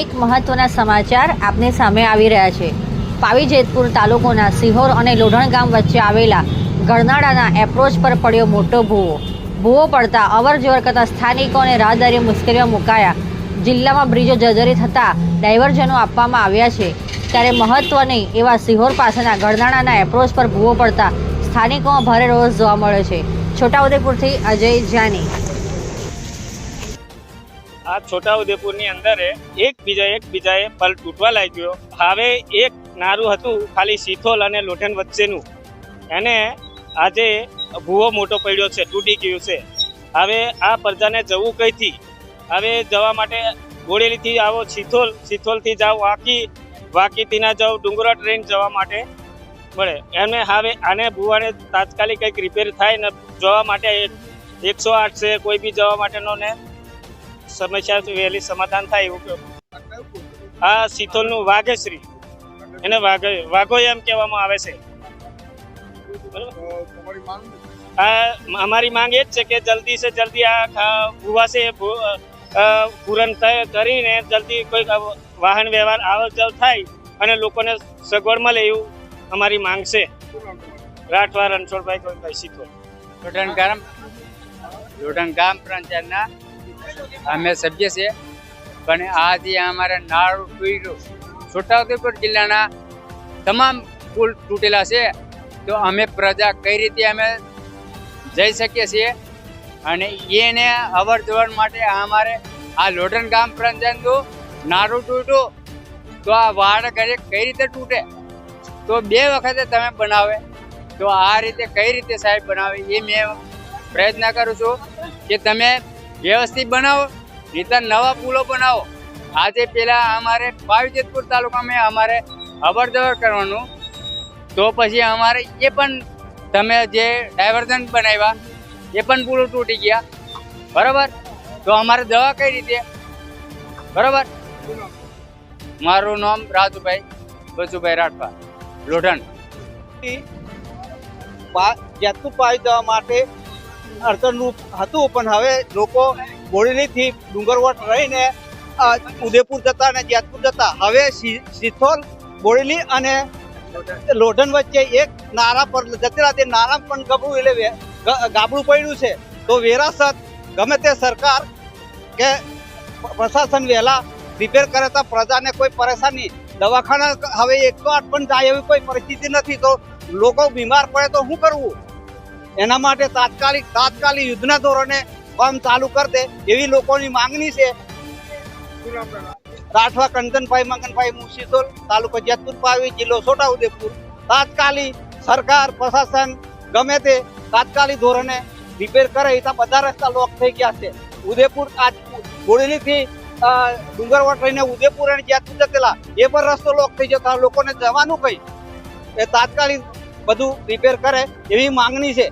એક મહત્વના સમાચાર આપની સામે આવી રહ્યા છે. પાવી જેતપુર તાલુકોના સિહોર અને લોઢણ ગામ વચ્ચે આવેલા ગરનાળાના એપ્રોચ પર પડ્યો મોટો ભૂવો. ભૂવો પડતા અવર જવર કરતા સ્થાનિકો અને રાહદારીઓ મુશ્કેલીમાં મુકાયા. જિલ્લામાં બ્રિજો જર્જરી થતાં ડાયવર્જનો આપવામાં આવ્યા છે. ત્યારે મહત્વની એવા સિહોર પાસેના ગરનાળાના એપ્રોચ પર ભૂવો પડતા સ્થાનિકોમાં ભારે રોષ જોવા મળ્યો છે. છોટાઉદેપુરથી અજય જાની. આ છોટાઉદેપુરની અંદર એક બીજા એક બીજાએ પલ તૂટવા લાગ્યો. હવે એક નારું હતું, ખાલી સિથોલ અને લોઠણ વચ્ચેનું. એને આજે ભૂવો મોટો પડ્યો છે, તૂટી ગયું છે. હવે આ પ્રજાને જવું કઈથી? હવે જવા માટે બોડેલીથી આવો સિથોલ સિથોલથી જાઓ, વાકી વાકીથી ના જાઓ, ડુંગરા ટ્રેન જવા માટે મળે. એમને હવે આને ભૂવાને તાત્કાલિક કંઈક રિપેર થાય ને જવા માટે એકસો આઠ છે, કોઈ બી જવા માટેનો ને સમસ્યા વહેલી સમાધાન થાય એવું આ શીતોલનું વાઘેશ્રી. એને વાઘ એમ કહેવામાં આવે છે. આ અમારી માંગ એ જ છે કે જલ્દી સે જલ્દી આ ભૂવા છે એ પૂરણ કરીને જલ્દી કોઈ વાહન વ્યવહાર આવક જાવ થાય અને લોકોને સગવડ મળે એવું અમારી માંગ છે. રાઠવા રણછોડભાઈ ભાઈ શીતોલ લોટન ગામ લોટન ગામ પંચાયતના અમે સભ્ય છે પણ આજે અમારે નાળું તૂટ્યું. છોટાઉદેપુર જિલ્લાના તમામ પુલ તૂટેલા છે. તો અમે પ્રજા કઈ રીતે અમે જઈ શકીએ છીએ? અને એને અવર માટે અમારે આ લોટન ગામ પંચાયતનું નાળું તૂટ્યું. તો આ વાડ ઘરે કઈ રીતે તૂટે? તો બે વખતે તમે બનાવે. તો આ રીતે કઈ રીતે સાહેબ બનાવે એ મેં પ્રયત્ન કરું છું કે તમે વ્યવસ્થિત બનાવો, નહીતર નવા પુલો બનાવો. આજે પેલા અમારે પાવીજેતપુર તાલુકામાં અમારે અવરજવર કરવાનું. તો પછી અમારે એ પણ તમે જે ડાયવર્ઝન બનાવ્યા, એ પણ પુલો તૂટી ગયા. બરાબર? તો અમારે દવા કઈ રીતે? બરાબર? મારું નામ રાજુભાઈ બચુભાઈ રાઠવા, લોઢણ. જેતપુર પાવી જવા માટે અડચણરૂપ હતું, પણ હવે લોકો બોડેલીથી ડુંગરવટ રહીને ઉદયપુર જતા અને જેતપુર જતા. હવે સિથોલ બોડેલી અને લોઢન વચ્ચે એક નારા પર, જતી રાતે નારા પણ ગબડું એટલે ગાબડું પડ્યું છે. તો વેરાસત ગમે તે સરકાર કે પ્રશાસન વહેલા રિપેર કરે તો પ્રજાને કોઈ પરેશાની. દવાખાના હવે એકસો આઠ પણ જાય એવી કોઈ પરિસ્થિતિ નથી. તો લોકો બીમાર પડે તો શું કરવું? એના માટે તાત્કાલિક તાત્કાલિક યુદ્ધના ધોરણે કામ ચાલુ કરી દે એવી લોકોની માંગણી છે. રાઠવા કંચનભાઈ મંગનભાઈ મુસીસોલ, તાલુકો જેતપુર પાવી, જિલ્લો છોટાઉદેપુર. તાત્કાલિક સરકાર, પ્રશાસન ગમે તે તાત્કાલિક ધોરણે રિપેર કરે ત્યાં બધા રસ્તા લોક થઈ ગયા છે. ઉદયપુર આજ બોડેલીથી ડુંગરવટ રહીને ઉદેપુર અને જેતપુર જતેલા એ પણ રસ્તો લોક થઈ જતા લોકોને જવાનું કઈ. એ તાત્કાલિક બધું રિપેર કરે એવી માંગણી છે.